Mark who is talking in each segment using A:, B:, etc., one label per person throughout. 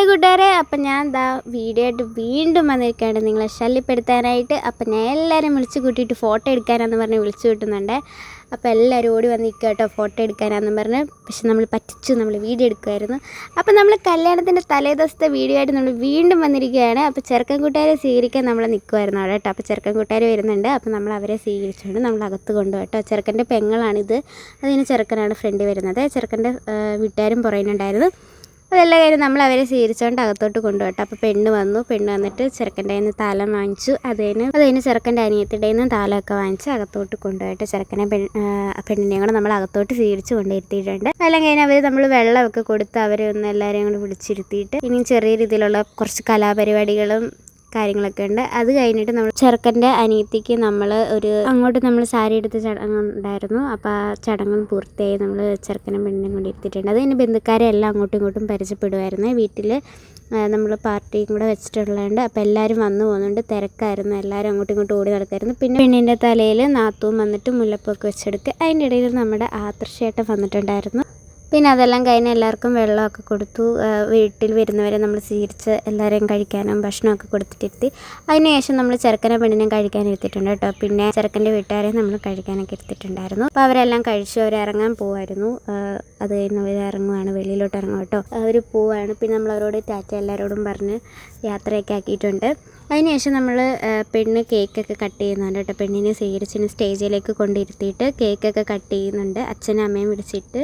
A: Hi കൂട്ടുകാരെ. അപ്പം ഞാൻ ദാ വീഡിയോ ആയിട്ട് വീണ്ടും വന്നിരിക്കുകയാണ്. നിങ്ങളെ ശല്യപ്പെടുത്താനായിട്ട്. അപ്പം ഞാൻ എല്ലാവരും വിളിച്ച് കൂട്ടിയിട്ട് ഫോട്ടോ എടുക്കാനാന്ന് പറഞ്ഞ് വിളിച്ചു കിട്ടുന്നുണ്ട്. അപ്പോൾ എല്ലാവരും ഓടി വന്ന് നിൽക്കുക കേട്ടോ ഫോട്ടോ എടുക്കാനാന്ന് പറഞ്ഞ്. പക്ഷെ നമ്മൾ പറ്റിച്ചു. നമ്മൾ വീഡിയോ എടുക്കുമായിരുന്നു അപ്പം നമ്മൾ കല്യാണത്തിന്റെ തലേ ദിവസത്തെ വീഡിയോ ആയിട്ട് നമ്മൾ വീണ്ടും വന്നിരിക്കുകയാണ്. അപ്പോൾ ചെറുക്കൻ കൂട്ടുകാരെ സ്വീകരിക്കാൻ നമ്മൾ നിൽക്കുമായിരുന്നു അവിടെ കേട്ടോ. അപ്പോൾ ചെറുക്കൻ കൂട്ടുകാർ വരുന്നുണ്ട്. അപ്പോൾ നമ്മൾ അവരെ സ്വീകരിച്ചുകൊണ്ട് നമ്മൾ അകത്ത് കൊണ്ടു കേട്ടോ. ചെറുക്കന്റെ പെങ്ങളാണിത്. അതിന് ചെറുക്കനാണ് ഫ്രണ്ട് വരുന്നത്. ചെറുക്കന്റെ വീട്ടുകാരും പുറകിനുണ്ടായിരുന്നു അതെല്ലാം കാര്യം നമ്മൾ അവരെ സ്വീകരിച്ചുകൊണ്ട് അകത്തോട്ട് കൊണ്ടുപോട്ടെ. അപ്പോൾ പെണ്ണ് വന്നു. പെണ്ണ് വന്നിട്ട് ചെറുക്കന്റെ നിന്ന് താലം വാങ്ങിച്ചു. അത് കഴിഞ്ഞ് അത് കഴിഞ്ഞ് ചെറുക്കന്റെ അനിയത്തിന്റെ നിന്ന് താലമൊക്കെ വാങ്ങിച്ച് അകത്തോട്ട് കൊണ്ടുപോയിട്ട് ചെറുക്കനെ പെൺ പെണ്ണിനെ പെണ്ണിനെയും കൂടെ നമ്മൾ അകത്തോട്ട് സ്വീകരിച്ച് കൊണ്ടിരുത്തിയിട്ടുണ്ട് അതെല്ലാം കഴിഞ്ഞ് അവർ നമ്മൾ വെള്ളമൊക്കെ കൊടുത്ത് അവരെ ഒന്ന് എല്ലാവരെയും കൂടെ വിളിച്ചിരുത്തിയിട്ട് ഇനിയും ചെറിയ രീതിയിലുള്ള കുറച്ച് കലാപരിപാടികളും കാര്യങ്ങളൊക്കെ ഉണ്ട്. അത് കഴിഞ്ഞിട്ട് നമ്മൾ ചെറുക്കന്റെ അനിയത്തിക്ക് നമ്മൾ ഒരു അങ്ങോട്ട് നമ്മൾ സാരി എടുത്ത ചടങ്ങ് ഉണ്ടായിരുന്നു. അപ്പോൾ ആ ചടങ്ങും പൂർത്തിയായി നമ്മൾ ചെറുക്കനും പെണ്ണിനും കൂടി ഇരുത്തിയിട്ടുണ്ട്. അത് എന്റെ ബന്ധുക്കാരെ എല്ലാം അങ്ങോട്ടും ഇങ്ങോട്ടും പരിചയപ്പെടുമായിരുന്നു വീട്ടിൽ നമ്മൾ പാർട്ടിയും കൂടെ വെച്ചിട്ടുള്ളതുകൊണ്ട് അപ്പോൾ എല്ലാവരും വന്നു പോകുന്നുണ്ട്. തിരക്കായിരുന്നു. എല്ലാവരും അങ്ങോട്ടും ഇങ്ങോട്ടും ഓടി നടക്കായിരുന്നു. പിന്നെ പെണ്ണിന്റെ തലയിൽ നാത്തവും വന്നിട്ട് മുല്ലപ്പൊക്കെ വെച്ചെടുക്കുക അതിന്റെ ഇടയിൽ നമ്മുടെ ആദർശേട്ടൻ വന്നിട്ടുണ്ടായിരുന്നു. പിന്നെ അതെല്ലാം കഴിഞ്ഞ് എല്ലാവർക്കും വെള്ളമൊക്കെ കൊടുത്തു. വീട്ടിൽ വരുന്നവരെ നമ്മൾ സ്വീകരിച്ച് എല്ലാവരെയും കഴിക്കാനും ഭക്ഷണമൊക്കെ കൊടുത്തിട്ടിരുത്തി അതിനുശേഷം നമ്മൾ ചെറുക്കനെ പെണ്ണിനെ കഴിക്കാൻ ഇരുത്തിയിട്ടുണ്ട് കേട്ടോ. പിന്നെ ചെറുക്കന്റെ വീട്ടുകാരെ നമ്മൾ കഴിക്കാനൊക്കെ എടുത്തിട്ടുണ്ടായിരുന്നു അപ്പോൾ അവരെല്ലാം കഴിച്ചു. അവർ ഇറങ്ങാൻ പോവായിരുന്നു അത് കഴിഞ്ഞ് അവർ ഇറങ്ങുവാണ് വെളിയിലോട്ട് ഇറങ്ങും കേട്ടോ. അവർ പോവാണ്. പിന്നെ നമ്മൾ അവരോട് ടാറ്റ എല്ലാവരോടും പറഞ്ഞ് യാത്രയൊക്കെ ആക്കിയിട്ടുണ്ട്. അതിനുശേഷം നമ്മൾ പെണ്ണ് കേക്കൊക്കെ കട്ട് ചെയ്യുന്നുണ്ട് കേട്ടോ. പെണ്ണിനെ സ്വീകരിച്ചിന് സ്റ്റേജിലേക്ക് കൊണ്ടിരുത്തിയിട്ട് കേക്കൊക്കെ കട്ട് ചെയ്യുന്നുണ്ട്. അച്ഛനും അമ്മയും വിളിച്ചിട്ട്.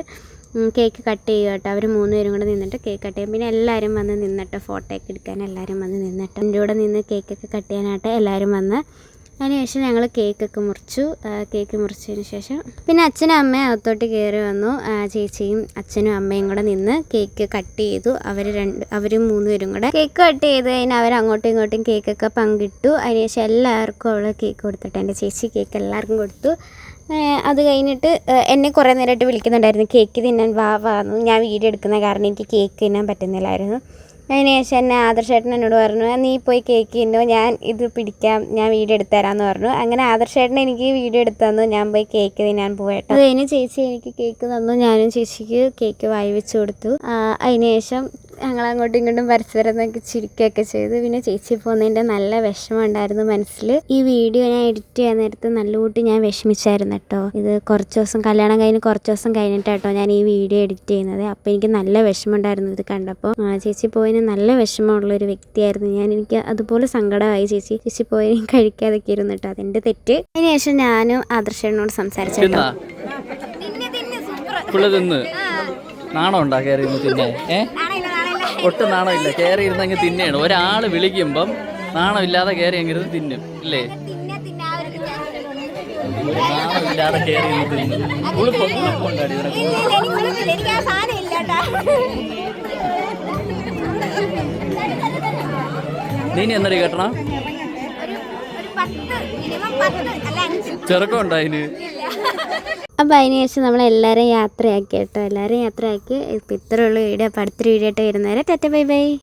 A: കേക്ക് കട്ട് ചെയ്യുക കേട്ടോ അവർ മൂന്ന് പേരും കൂടെ നിന്നിട്ട് കേക്ക് കട്ട് ചെയ്യും. പിന്നെ എല്ലാവരും വന്ന് നിന്നിട്ട്. ഫോട്ടോ ഒക്കെ എടുക്കാൻ എല്ലാവരും വന്ന് നിന്നിട്ട്. എന്റെ കൂടെ നിന്ന് കേക്കൊക്കെ കട്ട് ചെയ്യാനായിട്ട് എല്ലാവരും വന്ന്. അതിനുശേഷം ഞങ്ങൾ കേക്കൊക്കെ മുറിച്ചു. കേക്ക് മുറിച്ചതിന് ശേഷം പിന്നെ അച്ഛനും അമ്മയും അകത്തോട്ട് കയറി വന്നു. ചേച്ചിയും അച്ഛനും അമ്മയും കൂടെ നിന്ന് കേക്ക് കട്ട് ചെയ്തു. അവർ രണ്ട് അവർ മൂന്ന് പേരും കൂടെ കേക്ക് കട്ട് ചെയ്ത് കഴിഞ്ഞാൽ അവർ അങ്ങോട്ടും ഇങ്ങോട്ടും കേക്കൊക്കെ പങ്കിട്ടു. അതിനുശേഷം എല്ലാവർക്കും അവൾ കേക്ക് കൊടുത്തിട്ട് എന്റെ ചേച്ചി കേക്ക് എല്ലാവർക്കും കൊടുത്തു. അത് കഴിഞ്ഞിട്ട് എന്നെ കുറേ നേരമായിട്ട് വിളിക്കുന്നുണ്ടായിരുന്നു. കേക്ക് തിന്നാൻ വാ വാന്നു ഞാൻ വീഡിയോ എടുക്കുന്ന കാരണം എനിക്ക് കേക്ക് തിന്നാൻ പറ്റുന്നില്ലായിരുന്നു. അതിന് ശേഷം എന്നെ ആദർശേട്ടൻ എന്നോട് പറഞ്ഞു നീ പോയി കേക്ക് തിന്നോ ഞാൻ ഇത് പിടിക്കാം ഞാൻ വീഡിയോ എടുത്ത് തരാമെന്ന് പറഞ്ഞു. അങ്ങനെ ആദർശേട്ടൻ എനിക്ക് വീഡിയോ എടുത്ത് തന്നു ഞാൻ പോയി കേക്ക് തിന്നാൻ പോയിട്ട് അത് കഴിഞ്ഞ് ചേച്ചി എനിക്ക് കേക്ക് തന്നു ഞാനും ചേച്ചിക്ക് കേക്ക് വായി വെച്ച് കൊടുത്തു. അതിന് ശേഷം ഞങ്ങൾ അങ്ങോട്ടും ഇങ്ങോട്ടും പരസ്പരം നോക്കി ചിരിക്കുകയൊക്കെ ചെയ്തു. പിന്നെ ചേച്ചി പോകുന്നതിന്റെ നല്ല വിഷമം ഉണ്ടായിരുന്നു മനസ്സിൽ. ഈ വീഡിയോ ഞാൻ എഡിറ്റ് ചെയ്യാൻ നേരത്ത് നല്ല കൂട്ടി ഞാൻ വിഷമിച്ചായിരുന്നു കേട്ടോ. ഇത് കുറച്ച് ദിവസം കല്യാണം കഴിഞ്ഞ് കുറച്ച് ദിവസം കഴിഞ്ഞിട്ടാട്ടോ ഞാൻ ഈ വീഡിയോ എഡിറ്റ് ചെയ്യുന്നത്. അപ്പോൾ എനിക്ക് നല്ല വിഷമം ഉണ്ടായിരുന്നു ഇത് കണ്ടപ്പോൾ. ആ, ചേച്ചി പോയതിന് നല്ല വിഷമമുള്ള ഒരു വ്യക്തിയായിരുന്നു. ഞാൻ എനിക്ക് അതുപോലെ സങ്കടമായി ചേച്ചി. ചേച്ചി പോയിന് കഴിക്കാതൊക്കെ ഇരുന്നു കേട്ടോ. അതിന്റെ തെറ്റ്. അതിനുശേഷം ഞാനും ആദർശനോട് സംസാരിച്ചു കേട്ടോ.
B: തിന്നാ? തിന്ന് നാണം ഉണ്ടാ കയറി ഇരുന്ന് ഏ? ഒട്ടും നാണമില്ല. കയറി ഇരുന്നെങ്കിൽ തിന്നെയാണ് ഒരാൾ വിളിക്കുമ്പം നാണമില്ലാതെ കയറി അങ്ങിരുന്ന് തിന്നും. ഇല്ലേ? നാണമില്ലാതെ കയറി നീ എന്നടി കേട്ടണം? ചെറുക്കം ഉണ്ടായിന്
A: അപ്പോൾ അതിന് ശേഷം നമ്മൾ എല്ലാവരെയും യാത്രയാക്കി കേട്ടോ. എല്ലാവരെയും യാത്രയാക്കി. ഇപ്പം ഇത്രയുള്ള വീഡിയോ. അപ്പോൾ അടുത്തൊരു വീഡിയോ ആയിട്ട് വരുന്നവരെ ടാറ്റ ബൈ ബൈ.